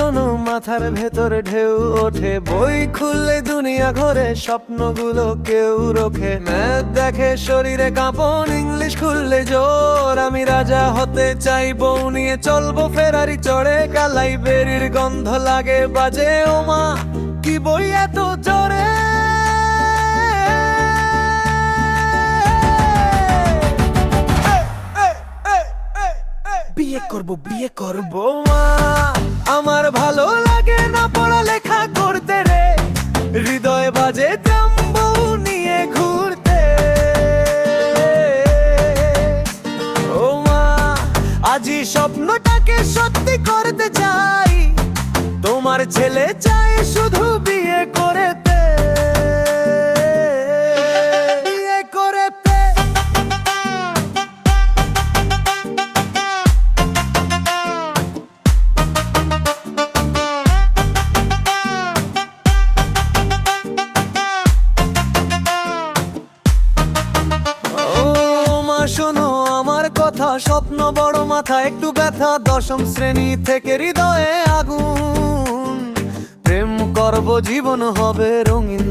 শোনো, মাথার ভেতরে ঢেউ ওঠে। বই খুললে দুনিয়া ঘরে, স্বপ্নগুলো কেউ রোখে ম্যাথ দেখে শরীরে কাঁপন, ইংলিশ খুললে জোর। আমি রাজা হতে চাই, বউ নিয়ে চলবো, ফেরারি চড়ে। কালাই বেরির গন্ধ লাগে, বাজে, ও মা, কি বই এত জোরে বিয়ে করব বিয়ে করব। সত্যি করতে চাই। তোমার ছেলে চাই শুধু বিয়ে মা, শোনো, আমার কথা স্বপ্ন বড় মাথা একটু ব্যথা দশম শ্রেণি থেকে হৃদয়ে আগুন। প্রেম করব, জীবন হবে রঙিন।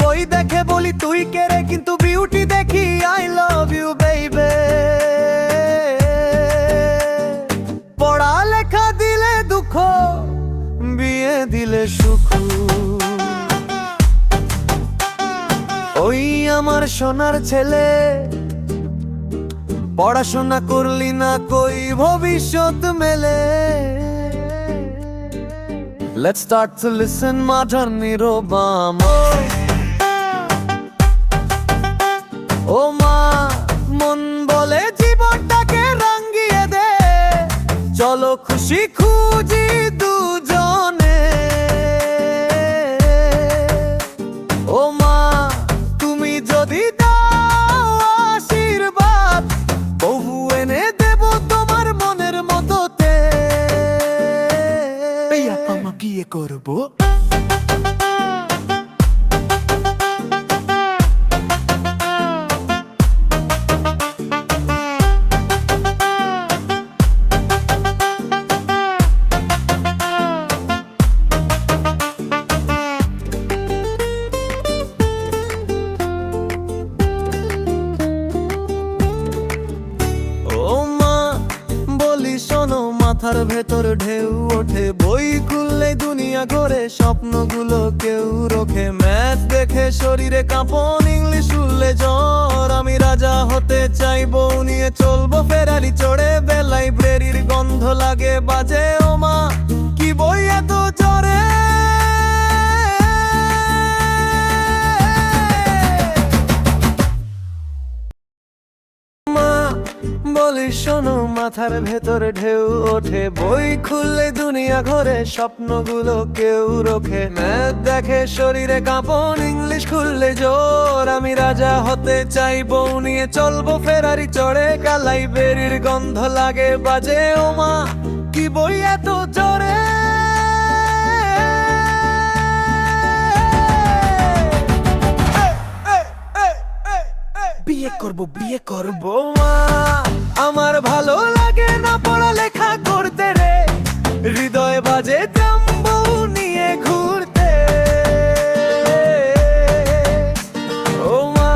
বই দেখে বলি, তুই কেড়ে কিন্তু বিউটি দেখি আই লাভ ইউ বেইবে পড়ালেখা দিলে দুঃখ, বিয়ে দিলে সুখ। ওই আমার সোনার ছেলে পড়াশোনা করলি না কই ভবিষ্যৎ মেলে? Let's start to listen modern Obama ও মা, মন বলে জীবনটাকে রাঙ্গিয়ে দে। চলো খুশি খুঁজি দুজনে স্বপ্নগুলো কেউ রোখে। ম্যাথ দেখে শরীরে কাঁপন, ইংলিশ উল্লে জ্বর। আমি রাজা হতে চাই, বউ নিয়ে চলবো ফেরারি চড়ে। বে লাইব্রেরির গন্ধ লাগে বাজে ও মা কি বই এত জোরে বলি শোনো মাথার ভেতরে ঢেউ ওঠে। বই খুললে দুনিয়া ঘরে স্বপ্নগুলো কেউ রোখে। ম্যাথ দেখে শরীরে কাঁপন ইংলিশ খুললে জোর। আমি রাজা হতে চাই বউ নিয়ে চলবো ফেরারি চড়ে কালাই বেরির গন্ধ লাগে বাজে ও মা কি বই এত জোরে? বিয়ে করব বিয়ে করব। মা আমার ভালো লাগে না পড়ালেখা করতে রে। হৃদয় বাজে জাম্বু নিয়ে ঘুরতে। ও মা,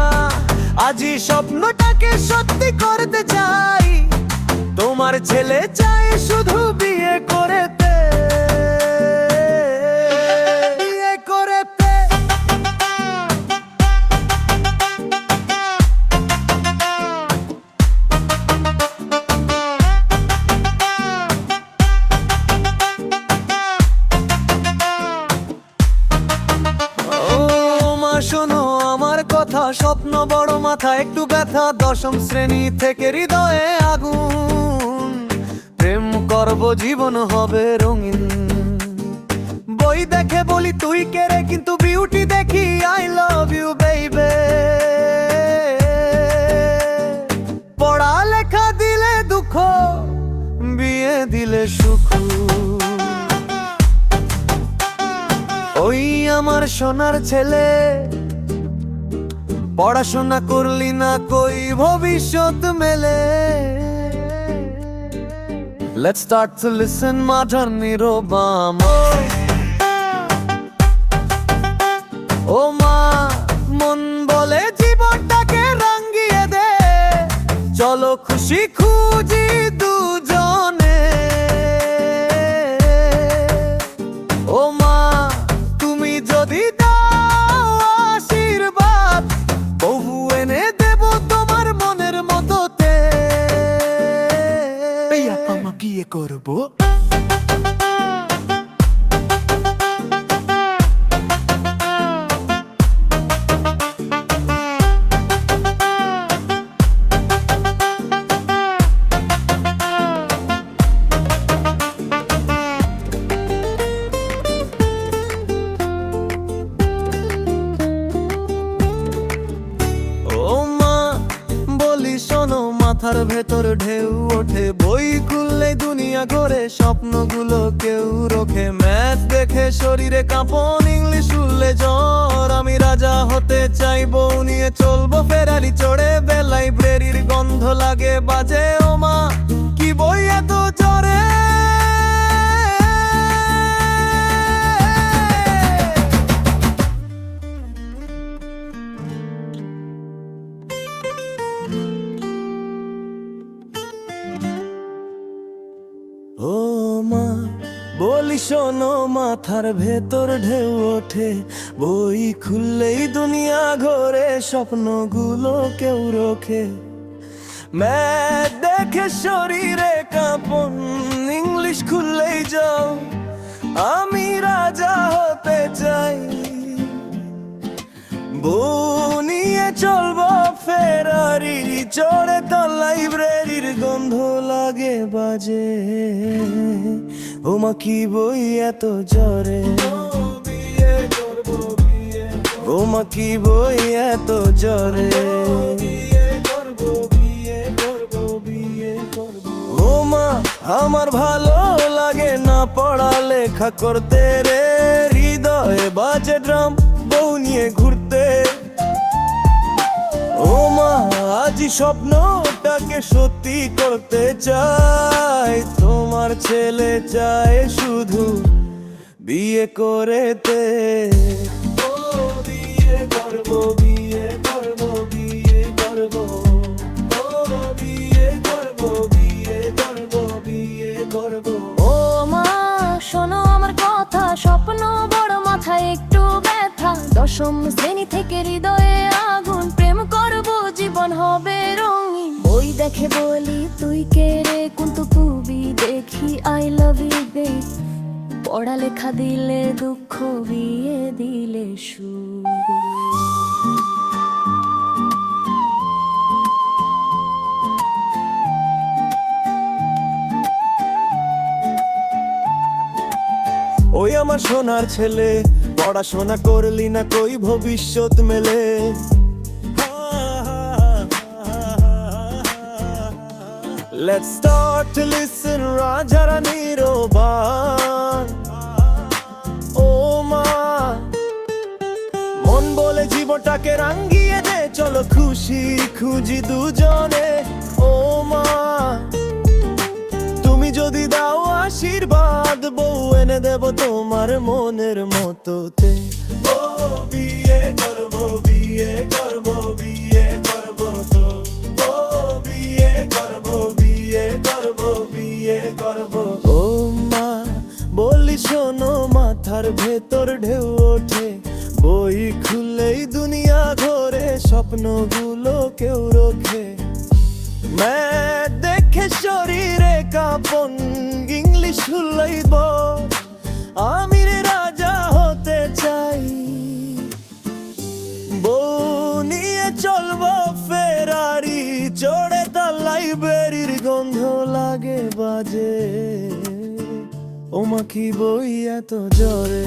আজি স্বপ্নটাকে সত্যি করতে চাই। তোমার ছেলে চাই দশম শ্রেণি থেকে হৃদয়ে আগুন। প্রেম করব, জীবন হবে রঙিন। বই দেখে বলি, তুই কেড়ে কিন্তু বিউটি দেখি আই লাভ ইউ বেইবে পড়ালেখা দিলে দুঃখ, বিয়ে দিলে সুখ। ওই আমার সোনার ছেলে পড়াশোনা করলি না কই, ভবিষ্যৎ মেলে। Let's start to listen মাঝার বাম। ও মা, মন বলে জীবনটাকে রাঙিয়ে দে। চলো খুশি খুঁজি স্বপ্নগুলো কেউ রোখে। ম্যাচ দেখে শরীরে কাঁপন, ইংলিশ উল্লে জ্বর। আমি রাজা হতে চাইব নিয়ে চলবো ফেরারি চড়ে। বে লাইব্রেরির গন্ধ লাগে বাজে ও মা কি বই এত চড়ে? শোনো, মাথার ভেতর ঢেউ ওঠে। বই খুললেই দুনিয়া ঘরে, স্বপ্নগুলো কেউ রোখে। ম্যাচ দেখে শরীরে কাঁপন, ইংলিশ খুললেই যাও। আমি রাজা হতে চাই। বউ নিয়ে চলবো ফেরারি চড়ে তার লাইব্রেরির গন্ধ লাগে বাজে। ও মা কি বই এত জরে ও মা কি বই এত জরে ও মা আমার ভালো লাগে না পড়ালেখা করতে রে। হৃদয়ে বাজে ড্রাম, বউ নিয়ে ঘুরতে ও মা আজ স্বপ্নটাকে সত্যি করতে চাই। তোমার ছেলে চায় শুধু বিয়ে করেতে। রঙিন। বই দেখে বলি তুই কে রে? কিন্তু খুবই দেখি আই লাভ ইউ বে পড়ালেখা দিলে দুঃখ বিয়ে দিলে সুখ। ওই আমার সোনার ছেলে পড়াশোনা করলি না কই ভবিষ্যৎ মেলে? Let's start to listen রানীর বান ও মা মন বলে জীবনটাকে রাঙ্গিয়ে দে, চলো খুশি খুঁজি দুজনে। ও মা, তুমি যদি দাও আশীর্বাদ, বউ এনে দেব তোমার মনের করব বিয়ে করব। লইব আমি রে রাজা হতে চাই। বউ নিয়ে চলবো ফেরারি। চড়ে তার লাইব্রেরির গন্ধ লাগে বাজে। ও মা কি বই এত জরে?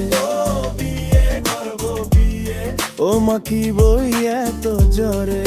ও মা কি বই এত জরে?